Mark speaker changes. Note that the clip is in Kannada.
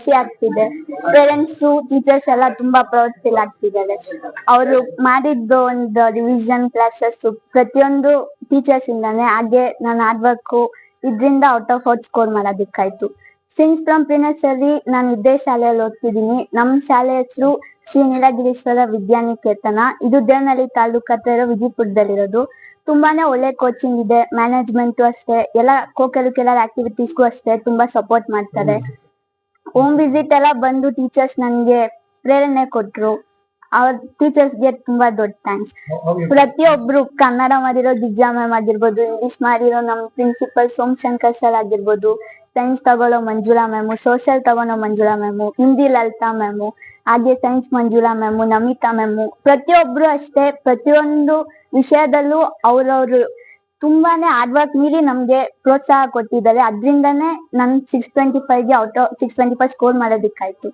Speaker 1: ಖುಷಿ ಆಗ್ತಿದೆ. ಪೇರೆಂಟ್ಸ್ ಟೀಚರ್ಸ್ ಎಲ್ಲ ತುಂಬಾ ಪ್ರೌಡ್ ಫೀಲ್ ಆಗ್ತಿದ್ದಾರೆ. ಅವರು ಮಾಡಿದ್ದು ಒಂದು ರಿವಿಷನ್ ಕ್ಲಾಸಸ್ ಪ್ರತಿಯೊಂದು ಟೀಚರ್ಸ್ ಇಂದಾನೆ. ಹಾಗೆ ನಾನು ಹಾರ್ಡ್ ಇದ್ರಿಂದ ಔಟ್ ಆಫ್ ಔಟ್ ಸ್ಕೋರ್ ಮಾಡೋದಕ್ಕಾಯ್ತು. ಸಿನ್ಸ್ ಫ್ರಮ್ ಅಲ್ಲಿ ನಾನು ಇದೇ ಶಾಲೆಯಲ್ಲಿ ಓದ್ತಿದ್ದೀನಿ. ನಮ್ ಶಾಲೆ ಹೆಸರು ಶ್ರೀ ನೀಲಗಿರೀಶ್ವರ ವಿದ್ಯಾನಿಕೇತನ. ಇದು ದೇವನಹಳ್ಳಿ ತಾಲೂಕ್ ಹತ್ರ ಇರೋ ವಿಜಯಪುರದಲ್ಲಿರೋದು. ತುಂಬಾನೇ ಒಳ್ಳೆ ಕೋಚಿಂಗ್ ಇದೆ ಮ್ಯಾನೇಜ್ಮೆಂಟ್ ಅಷ್ಟೇ. ಎಲ್ಲ ಕೋಕರಿಕ್ಯುಲರ್ ಆಕ್ಟಿವಿಟೀಸ್ಗೂ ಅಷ್ಟೇ ತುಂಬಾ ಸಪೋರ್ಟ್ ಮಾಡ್ತಾರೆ. ಹೋಮ್ ವಿಸಿಟ್ ಎಲ್ಲ ಬಂದು ಟೀಚರ್ಸ್ ನನ್ಗೆ ಪ್ರೇರಣೆ ಕೊಟ್ರು. ಅವ್ರ ಟೀಚರ್ಸ್ಗೆ ತುಂಬಾ ದೊಡ್ಡ ಥ್ಯಾಂಕ್ಸ್ ಪ್ರತಿಯೊಬ್ರು ಕನ್ನಡ ಮಾಡಿರೋ ದಿಗ್ಜಾ ಮ್ಯಾಮ್ ಆಗಿರ್ಬೋದು ಇಂಗ್ಲಿಷ್ ಮಾಡಿರೋ ನಮ್ ಪ್ರಿನ್ಸಿಪಲ್ ಸೋಮಶಂಕರ್ ಸರ್ ಆಗಿರ್ಬೋದು ಸೈನ್ಸ್ ತಗೊಳ್ಳೋ ಮಂಜುಳಾ ಮ್ಯಾಮು ಸೋಷಿಯಲ್ ತಗೊಳ್ಳೋ ಮಂಜುಳಾ ಮ್ಯಾಮು ಹಿಂದಿ ಲಲಿತಾ ಮ್ಯಾಮು ಹಾಗೆ science Manjula ma'am Namita ma'am ಪ್ರತಿಯೊಬ್ರು ಅಷ್ಟೇ ಪ್ರತಿಯೊಂದು ವಿಷಯದಲ್ಲೂ ಅವ್ರವ್ರು ತುಂಬಾನೇ ಹಾರ್ಡ್ ವರ್ಕ್ ಮೀರಿ ನಮ್ಗೆ ಪ್ರೋತ್ಸಾಹ ಕೊಟ್ಟಿದ್ದಾರೆ. ಅದ್ರಿಂದಾನೇ ನನ್ six twenty ಫೈವ್ಗೆ out six twenty five score ಮಾಡೋದಕ್ಕಾಯ್ತು.